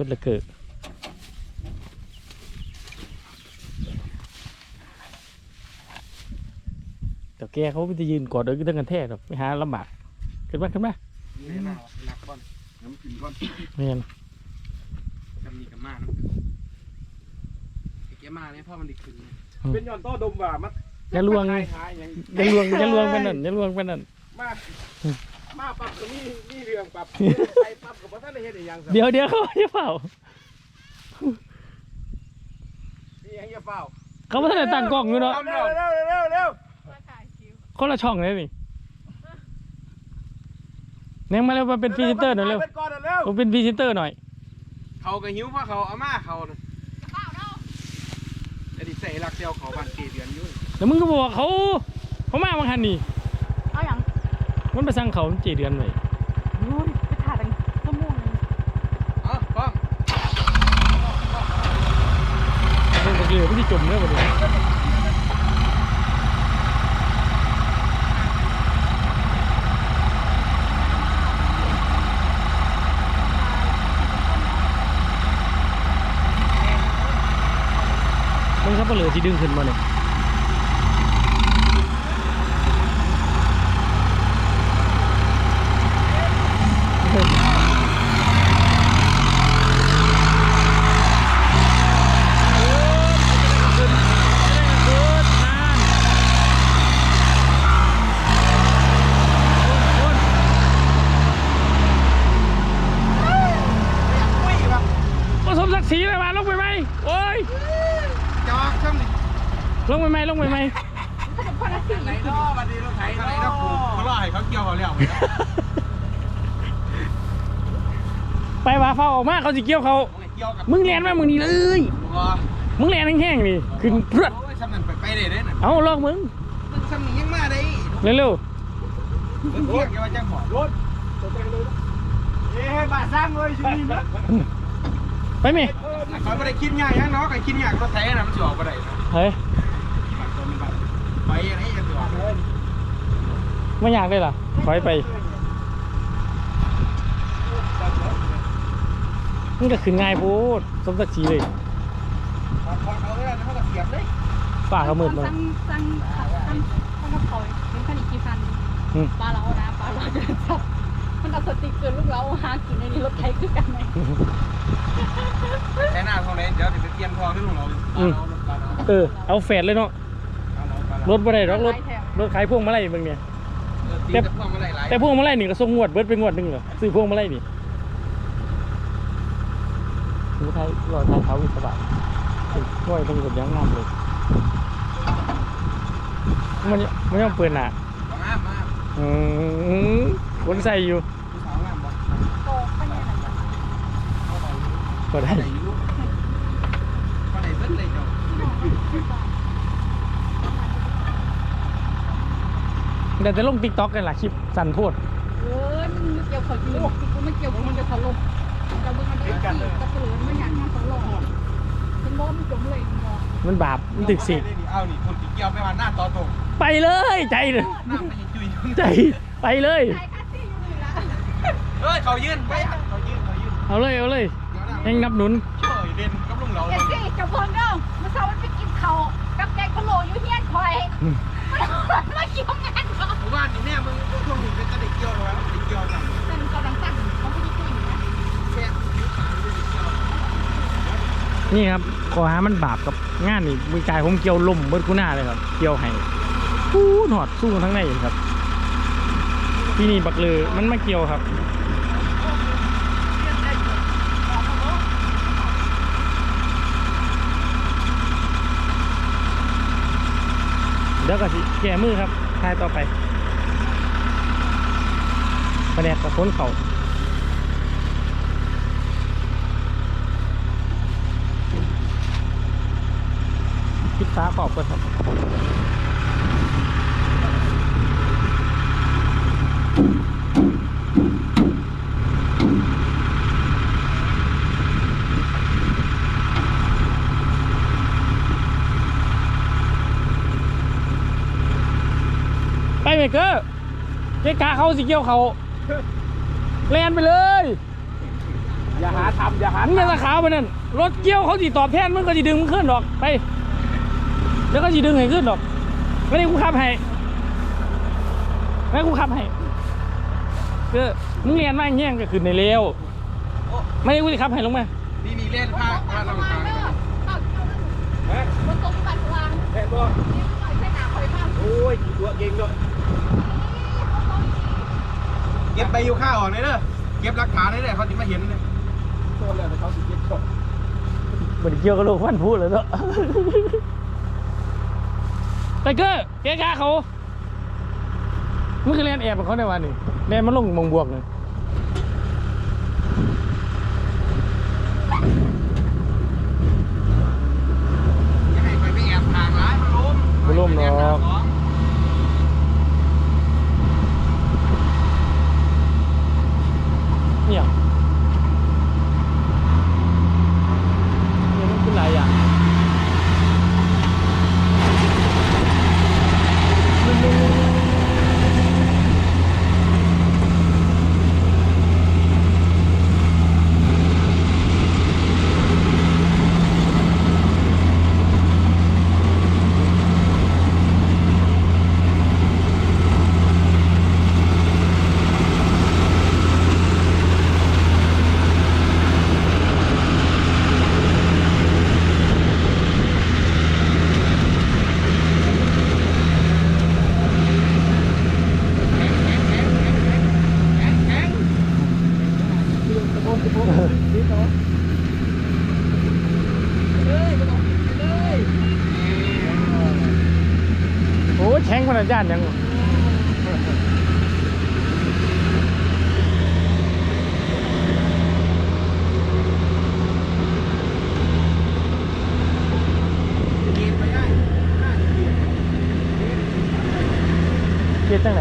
บิดละเกิดแต่แกเขาไม่จะยืนกอดเดินกันแท้หรอกไปหาลำบากขึ้นมาขึ้นมานี่หน้านักก่อนน้ำกินก่อนเมียนจำนี่กับมาน้ำไอ้แกมาเนี่ยพ่อมันดิขึ้นเนี่ยเป็นย้อนต้อดมว่ามันอย่าลวงไงไงหายอย่างอย่าลวงอย่าลวงไปนั่นอย่าลวงไปนั่นมา มาปรับก็มีมีเรื่องปรับไปปรับกับพ่ท่านได้เห็นอีกอย่างเดี๋ยวเดี๋ยวเขาจะเฝ้านี่ยังจะเฝ้าเขาไม่ทันได้ตั้งกล้องอยู่เนาะเร็วเร็วเร็วเร็วคนละช่องเลยนี่แนงมาแล้วมาเป็นพรีเซนเตอร์หน่อยเร็วเป็นก่อนเร็วผมเป็นพรีเซนเตอร์หน่อยเขาก็หิวเพราะเขาเอามาเขาน่ะจะดิใส่รักเดียวเขาบันเกเดือนอยุ่งแล้วมึงก็บอกว่าเขาเขามาบางทันนี่เอาอย่าง มันไปสั่งเขาเจเดือนเลยโอ้ยไปถ่ายตั้งชั่วโมงหนึงอ๋อป้อมเรื่องเรือไม่ที่จมเนี่ยหมดเลยมึงครับเหลือที่ดึงขึ้นมาเนี่ยอุ้ยแบบ ผสมศักดิ์ศรีเลยมาลงไปไหมโอ้ย จอกซ้ำนี่ ลงไปไหมลงไปไหม ถ้าจะพอละสี่ ไหนน้อบัดนี้รถไถ ไอ้ ไหน ไหน น้ นะ อ กูเขาล่อให้เขาเกี่ยวเขาแล้ว ไปว่าเฝ้าออกมาเขาสิเกี่ยวเขาเกี่ยวกับมึงเรียนมามึงนี่เลยรอมึงเรียนแห้งๆนี่ขึ้นเพื่อดโอ้ยซ้ำนั่นไปไปได้เด้น่ะเอาลอกมึงมึงซ้ำนี่ยังมาได้เร็วมึงเกี่ยวกับว่าจังหวะรถตัวแต่งเลยเอ๊ะบ้าสร้างเลยชีวิตนะๆไปไหมเขาไม่ได้คิดยากยังเนาะใครคิดยากรถไถน่ะมันจะออกก็ได้เฮ้ยไปอย่างนี้จะออกเลยไม่อยากเลยล่ะถอยไป มึงก็ขึ้นง่ายโพูดสมศักดิ์ศรีเลยพอเขาเลยนะเขาก็เสียบเลยฝ่าเขามืดมาสั่งสั่งสั่งสั่งกระเพราเป็นขนมกี่พันอืมปลาเรานะปลาเราจะจับมันเอาสติกเกอร์ลูกเราหากินในนี้รถไถคือกันไหมแค่หน้าทองเลยเดี๋ยวจะไปเตรียมทองที่ลุงเราอืมเออเอาแฟดเลยเนาะรถบ่ได้หรอกรถรถขายพวงมาลัยมึงเนี่ยตีกับพวงมาลัยหลายแต่พวงมาลัยนี่ก็ส่งงวดเบิดไปงวดหนึงเหรอซื้อพวงมาลัยนี่ ซื้อไทยรอไทยเท้าวิศวะง่อยต้องกดยังงามเลยมันยังมันยังเปิดหน้ามามาอืมคนใส่อยู่ก็ได้เดี๋ยวจะลงติ๊กต็อกกันล่ะคลิปสั่นโพดเออมันเกี่ยวเขาจริงมันเกี่ยวมันจะถล่มจะเบึ้งมันจะตีกระตือมันอยากให้เขาลงเป็นล้มจมเลย มองมันบาปมันถึกสิเอานี่คนเกี่ยวไปมาหน้าต่อตรงไปเลยใจเลยหน้าไม่จุยใจไปเลยใช่ค่ะที่อยู่นี่ละเฮ้ยเขายืนไปเขายืนเขายืนเอาเลยเอาเลยแห่งนับหนุนช่วยเด่นกับลุงเราเอซี่จะเพิ่งเด้อเมื่อเช้ามันไปกินเขากับแกงพะโล้อยู่เฮียนคอยมันมาเกี่ยวงานเขาหมู่บ้านนี่แม่มึงช่วงนี้เป็นตะเด็กเกี่ยวแล้วตะเด็กเกี่ยวแล้วเป็นกำลังตั้งเขาไม่ได้คุยนะแค่ผิวขาวเลยเกี่ยวนี่ครับขอหามันบาปกับ งานนี่มือกายผมเกี่ยวล่มเบิดกูหน้าเลยครับ เกี่ยวให้พูหอดสู้ทั้งในครับ ที่นี่บักเลยมันมาเกี่ยวครับเดี๋ยวก็สิแก้มือครับทายต่อไปประแดกกับพ้นเข่า ปิดฟ้าขอบก่อนครับไปเมเกอร์เกะกาเขาสิเกี่ยวเขาแลนไปเลย อย่าหาทำอย่าหามึงเป็นตะขาวไปนั่นรถเกี่ยวเขาจีตอบแทนมึงก็จีดึงมึงขึ้นดอกไป แล้วก็จีดึงให้ขึ้นดอกไม่ได้กูขับให้ไม่ได้กูขับให้คือมึงเรียนมาอย่างเงี้ยก็ขึ้นในเร็วไม่ได้กูจะขับให้ลงมานี่นี่เล่นผ้าผ้าลำวาคางงเด้อเอาเกี่ยวเลยบนตรงบัตรวางแค่บ่นี่ใส่ใส่หนาคอยบ้างโอ้ยตัวเก่งด้วยเก็บใบยูค่าออกเลยเด้อเก็บหลักฐานเลยเด้อเขาจะมาเห็นเลยตัวแล้วแต่เขาสิเก็บชดบไดเกี่ยวกับโลกพันพูดเลยเนาะ ไทเกอร์เกะกะเขามึงคือเรียนแอบของเขาในวันนี้เรียนมาลงมงบวกเลยอย่าให้ไปไปแอบทางร้ายมันล้มไม่ร่มหรอกเนี่ยเนี่ยมันคือหลายอย่างโอ้ ยแข็งขนาดย่านยังวะเกียร์จังไหน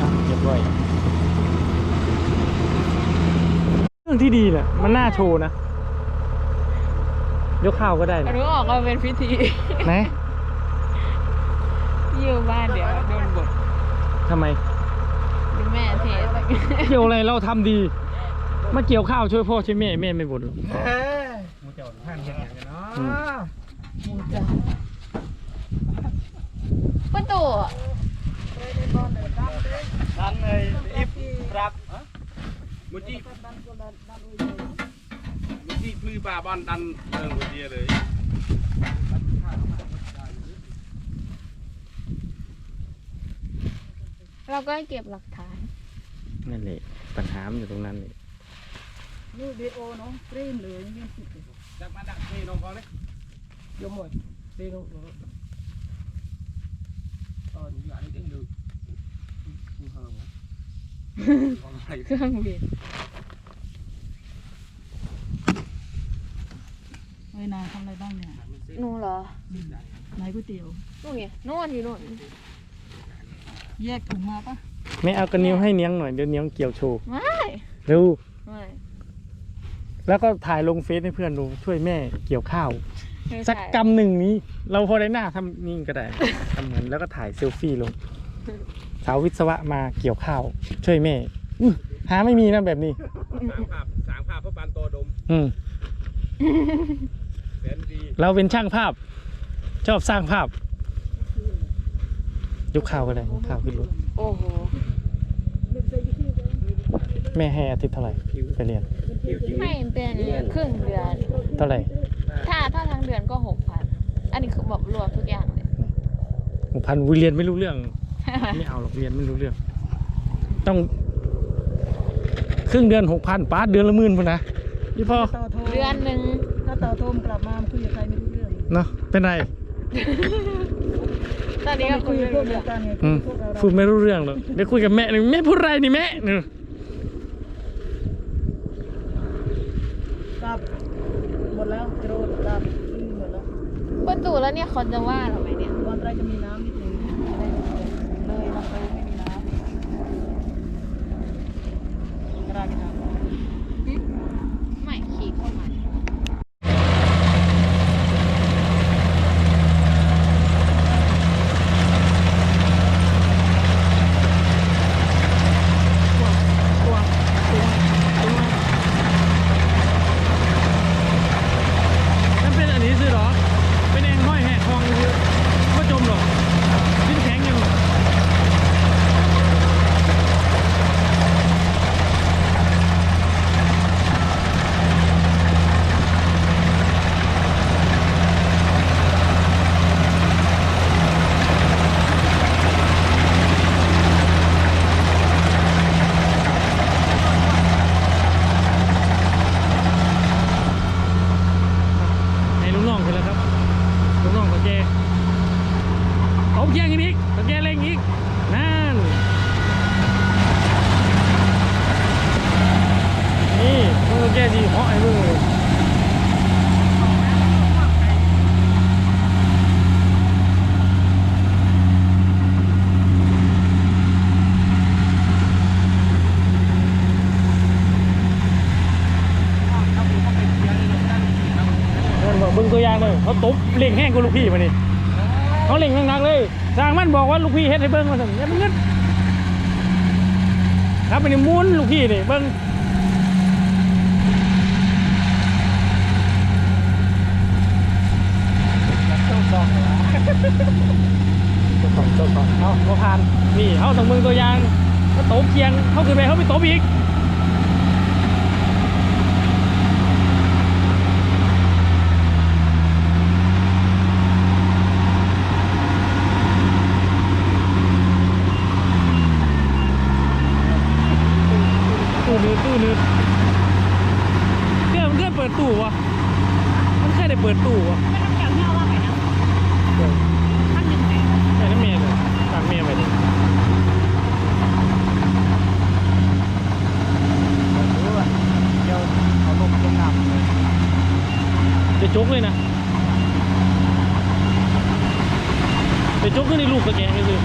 อะเรียบร้อย เรื่องที่ดี เนี่ย มันน่าโชว์นะ ยกข้าวก็ได้นะรู้ออกว่าเป็นพิธีไหนอยู่บ้านเดี๋ยวโดนบททำไม ดูแม่เทศเกี่ยวอะไรเราทำดี มาเกี่ยวข้าวช่วยพ่อช่วยแม่แม่ไม่บ่นหรอก มูเจ้าท่านเห็นอย่างกันเนาะอืมประตูท่านเลยอิฟครับ มุจิมุจิพลือป่าบอลดันเดินหัวเดียเลยเราก็เก็บหลักฐาน นั่นแหละปัญหามันอยู่ตรงนั้นเลยนี่วีโอเนาะเรียมเลยยังติดดักมาดักนี่น้องพอเลยยมหมดตีนุ๊กเอออยู่อันนี้เด้งดูกูเฮา เครื่องบินเฮ้ยนายทำอะไรบ้างเนี่ยหนูเหรอนายก๋วยเตี๋ยวนู่นไงนู่นอยู่นู่นแยกถุงมาปะแม่เอากระนิ้วให้เนี้ยงหน่อยเดี๋ยวเนี้ยงเกี่ยวโชว์ไม่เร็วไม่แล้วก็ถ่ายลงเฟซให้เพื่อนดูช่วยแม่เกี่ยวข้าวไม่สักใช่กำหนึ่งนี้ เราพอได้หน้าทำนี่ก็ได้ทำเหมือนแล้วก็ถ่ายเซลฟี่ลง สาววิศวะมาเกี่ยวข้าว ช่วยแม่อื้อหาไม่มีนะแบบนี้ สางภาพสางภาพเพื่อปานโตดมอืม แสนดีเราเป็นช่างภาพ ชอบสร้างภาพ ยกข้าวก็ได้ยกข้าวขึ้นรถโอ้โห แม่ให้อาทิตย์เท่าไหร่ไปเรียน ให้เป็นครึ่งเดือน เท่าไหร่ถ้าถ้าทั้งเดือนก็หกพัน อันนี้คือแบบรวมทุกอย่างเลย หกพันวิเรียนไม่รู้เรื่อง ไม่เอาหรอกเรียนไม่รู้เรื่อง ต้อง ครึ่งเดือนหกพันป้าดเดือนละหมื่นพุ่นนะพี่พ่อต่อโทรเดือนหนึ่งถ้าต่อโทรมกลับมาคุยกับใครไม่รู้เรื่องเนาะเป็นไรตอนนี้ก็คุคุยยกับพวกเดียวกันไงอืมพวกเราพูดไม่รู้เรื่องหรอกเดี๋ยวคุยกับแม่หนึ่งแม่พูดอะไรนี่แม่หนึ่งกลับหมดแล้วโรดกลับลืมหมดแล้วประตูแล้วเนี่ยเขาจะว่าเราไหมเนี่ยวันไรจะมีน้ำ ซื้อหรอ ไปแดงห้อยแหกคลองก็จมหรอก ขึ้นแข็งอยู่ เลยเขาตบเล่งแห้งกว่าลูกพี่มานี่เขาเล่งหนักๆเลยสร้างมันบอกว่าลูกพี่เฮ็ดให้เบิ้งมาสั่นเนี่ยมันเงินครับไปนี่หมุนลูกพี่นี่เบิ้งตัวสองตัวสองเอาเขาผ่านนี่เขาต้องมึงตัวอย่างเขาตบเคียงเขาขึ้นไปเขาไปตบอีก ตู้นืดตู้นืดเนี่ยมันเคยเปิดตู้วะมันเคยได้เปิดตู้วะไม่ต้องแก้วเงาว่าไงนะท่านหนึ่งไหนใช่น้ำเมียเลยตามเมียไปดิเดี๋ยวเอาลงลงน้ำจะจกเลยนะจะจกขึ้นในลูกตะแกรงเลยสิ